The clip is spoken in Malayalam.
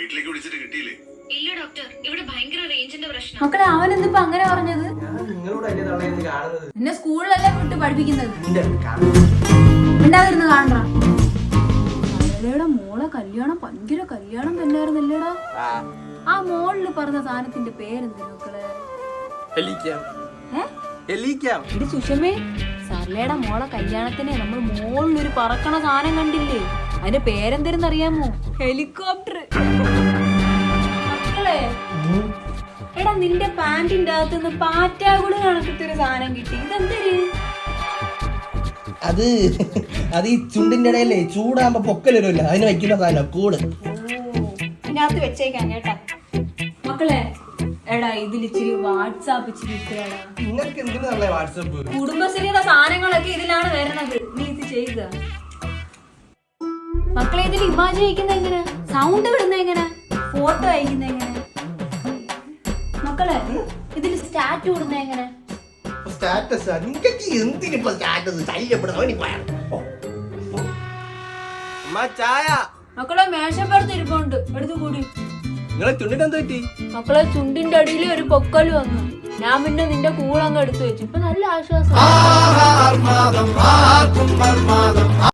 വീട്ടിലേക്ക് വിളിച്ചിട്ട് കിട്ടിയില്ലേ? ഇല്ല ഡോക്ടർ ഇവിടെ ഭയങ്കര റേഞ്ചിന്റെ പ്രശ്നം. മക്കളെ അവൻ എന്തിപ്പോ അങ്ങനെ പറഞ്ഞത്? എന്നെ സ്കൂളിലല്ലേ വിട്ട് പഠിപ്പിക്കുന്നത്? മിണ്ടാതിരുന്ന് കാണണ മോളെ കല്യാണം ഭയങ്കര കല്യാണം തന്നെയായിരുന്നല്ലേടാ. ആ. മോളിൽ പറഞ്ഞ സാധനത്തിന്റെ പേരെന്തിനു മക്കളെ? ഹെലിക്കാം ഏ? ഹെലിക്കാം ഇത് സുഷമേ സർലയുടെ മോളെ കല്യാണത്തിന് നമ്മൾ മോളിലൊരു പറക്കണ സാധനം കണ്ടില്ലേ? അതിന്റെ പേരെന്തിരുന്ന് അറിയാമോ ഹെലികോപ്റ്റർ. മക്കളെ എടാ നിന്റെ പാന്റിന്റെ അകത്തുനിന്ന് പാറ്റാകുൾ കണക്കത്തൊരു സാധനം കിട്ടി. ഇതെന്തര്? അത് അത് ഈ ചുണ്ടിന്റെ ഇടയിലേ ചൂടാകുമ്പോ പൊക്കൽ വരുമല്ലോ അതിന് വെക്കുന്ന സാധനം കൂട്. ഇതിനകത്ത് വെച്ചേക്കാം കേട്ടാ. മക്കളെ എടാ ഇതിൽ ഇച്ചിരി വാട്സാപ്പ് ഇച്ചിരി നിങ്ങൾക്ക് എന്തിനാ വാട്സപ്പ്? കുടുംബശ്രീയുടെ സാധനങ്ങളൊക്കെ ഇതിലാണ് വരുന്നത്. നീ ഇത് ചെയ്യുക മക്കളെ ഇതിൽ ഇമാജ് അയക്കുന്ന എങ്ങനെ? സൗണ്ട് വിടുന്ന എങ്ങനെ? ഫോട്ടോ അയക്കുന്ന എങ്ങനെ? മക്കളെ ഇതിൽ സ്റ്റാറ്റു വിടുന്ന എങ്ങനെ? സ്റ്റാറ്റസ് നിങ്ങൾക്ക് എന്തിനിപ്പോ സ്റ്റാറ്റസ് അമ്മ ചായ. മക്കളെ മേശപ്പുറത്ത് ഇരിപ്പുണ്ട്. എടുത്തു കൂടി. നിങ്ങളെ ചുണ്ടിട്ട് എന്ത് പറ്റി? മക്കളെ ചുണ്ടിന്റെ അടിയിൽ ഒരു പൊക്കൽ വന്നു. ഞാൻ പിന്നെ നിന്റെ കൂളങ്ങ് എടുത്തു വെച്ചു. ഇപ്പൊ നല്ല ആശ്വാസം.